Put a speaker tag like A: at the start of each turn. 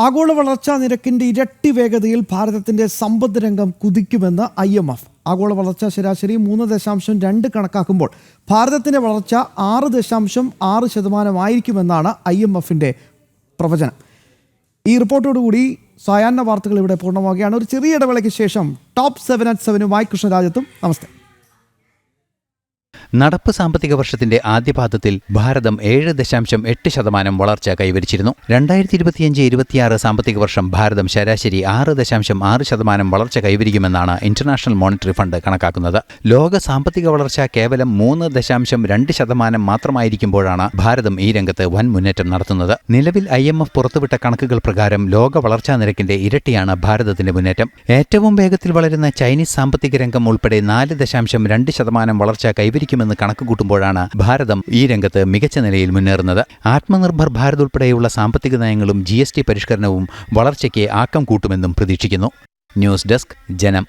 A: ആഗോള വളർച്ചാ നിരക്കിന്റെ ഇരട്ടി വേഗതയിൽ ഭാരതത്തിന്റെ സമ്പദ് രംഗം കുതിക്കുമെന്ന് ഐ എം എഫ്. ആഗോള വളർച്ചാ ശരാശരി മൂന്ന് ദശാംശം രണ്ട് കണക്കാക്കുമ്പോൾ ഭാരതത്തിന്റെ വളർച്ച ആറ് ദശാംശം ആറ് ശതമാനമായിരിക്കുമെന്നാണ് ഐ എം എഫിന്റെ പ്രവചനം. ഈ റിപ്പോർട്ടോടുകൂടി സായാഹ്ന വാർത്തകൾ ഇവിടെ പൂർണമാവുകയാണ്. ഒരു ചെറിയ ഇടവേളയ്ക്ക് ശേഷം ടോപ്പ് സെവൻ അറ്റ് സെവനുമായി കൃഷ്ണരാജത്തും. നമസ്തേ.
B: നടപ്പ് സാമ്പത്തിക വർഷത്തിന്റെ ആദ്യപാദത്തിൽ ഭാരതം ഏഴ് ദശാംശം എട്ട് ശതമാനം വളർച്ച കൈവരിച്ചിരുന്നു. രണ്ടായിരത്തി ഇരുപത്തിയഞ്ച് ഇരുപത്തിയാറ് സാമ്പത്തിക വർഷം ഭാരതം ശരാശരി ആറ് ദശാംശം ആറ് ശതമാനം വളർച്ച കൈവരിക്കുമെന്നാണ് ഇന്റർനാഷണൽ മോണിറ്ററി ഫണ്ട് കണക്കാക്കുന്നത്. ലോക സാമ്പത്തിക വളർച്ച കേവലം മൂന്ന് ദശാംശം രണ്ട് ശതമാനം മാത്രമായിരിക്കുമ്പോഴാണ് ഭാരതം ഈ രംഗത്ത് വൻ മുന്നേറ്റം നടത്തുന്നത്. നിലവിൽ ഐ എം എഫ് പുറത്തുവിട്ട കണക്കുകൾ പ്രകാരം ലോക വളർച്ചാ നിരക്കിന്റെ ഇരട്ടിയാണ് ഭാരതത്തിന്റെ മുന്നേറ്റം. ഏറ്റവും വേഗത്തിൽ വളരുന്ന ചൈനീസ് സാമ്പത്തിക രംഗം ഉൾപ്പെടെ നാല് ദശാംശം രണ്ട് ശതമാനം വളർച്ച കൈവരിക്കുമെന്ന് കണക്കുകൂട്ടുമ്പോഴാണ് ഭാരതം ഈ രംഗത്ത് മികച്ച നിലയിൽ മുന്നേറുന്നത്. ആത്മനിർഭർ ഭാരത് ഉൾപ്പെടെയുള്ള സാമ്പത്തിക നയങ്ങളും ജി പരിഷ്കരണവും വളർച്ചയ്ക്ക് ആക്കം കൂട്ടുമെന്നും പ്രതീക്ഷിക്കുന്നു. ന്യൂസ് ഡെസ്ക് ജനം.